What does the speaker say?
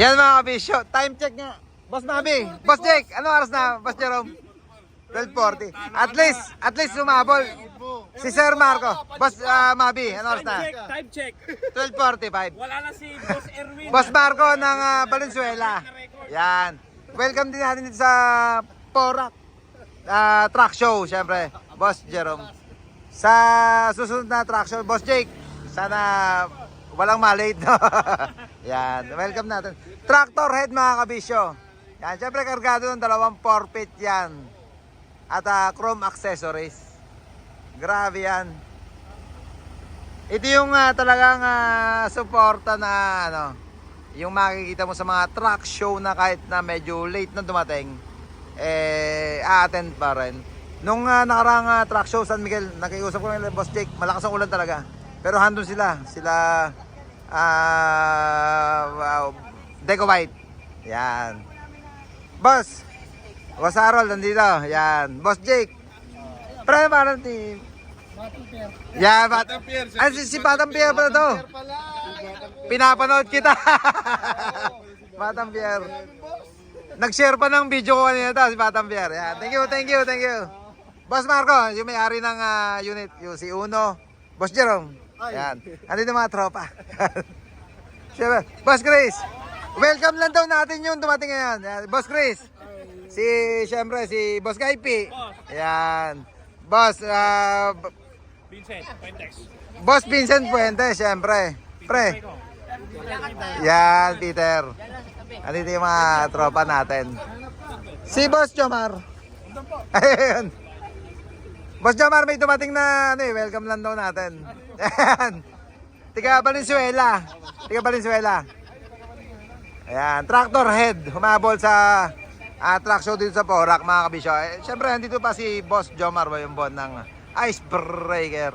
Yan mga kabisyo. Time check nga. Boss Mabi. Boss Jake. Ano oras na? Boss Jerome? 12.40. At least, at least sumabol. Si Sir Marco. Boss ah, Mabi. Ano oras na? Check, time check. 12.45. Wala na si Boss Erwin. Boss Marco ng ah, Valenzuela. Yan. Welcome din natin dito sa Porak ah, Truck Show, syempre. Boss Jerome. Sa susunod na truck show, Boss Jake, sana walang malate. No? Yan. Welcome natin. Tractor head mga kabisyo. Yan. Syempre kargado ng dalawang forfeit yan. At ah, chrome accessories. Grabe yan. Ito yung ah, talagang ah, suporta na ano, yung makikita mo sa mga truck show na kahit na medyo late na dumating, eh, a-attend pa rin. Nung uh, nakarang ah, truck show San Miguel, nakiusap ko ng Boss Jake, malakas ang ulan talaga. Pero handun sila, sila, ah, wow, Deco White. Yan. Boss, Boss Harold, nandito. Yan. Boss Jake. Pre, parang team. Yeah, bat Ay, si, si Batang Pierre pala to. Pinapanood kita. Batang Pierre. Nag-share pa ng video ko kanina to, si Batang Pierre. Yan. Thank you, thank you, thank you. Boss Marco, yung may-ari ng ah, unit, yung si Uno. Boss Jerome. Yan. Andito mga tropa. Siyempre. Boss Chris. Welcome lang daw natin yung dumating ngayon. Yan. Boss Chris. Si, siyempre, si Boss Kaipi. Yan. Boss, ah, b- Vincent, Pentex. Boss Vincent Fuentes, siyempre. Pre. Yan, Peter. Andito yung mga tropa natin. Si Boss Jomar. Ayun. Boss Jomar, may dumating na, ano eh, welcome lang daw natin. Ayan. Tiga Valenzuela. Tiga Valenzuela. Ayan, tractor head. Humabol sa ah, truck show dito sa Porac, mga kabisyo. Eh, Siyempre, nandito pa si Boss Jomar ba yung bon ng icebreaker.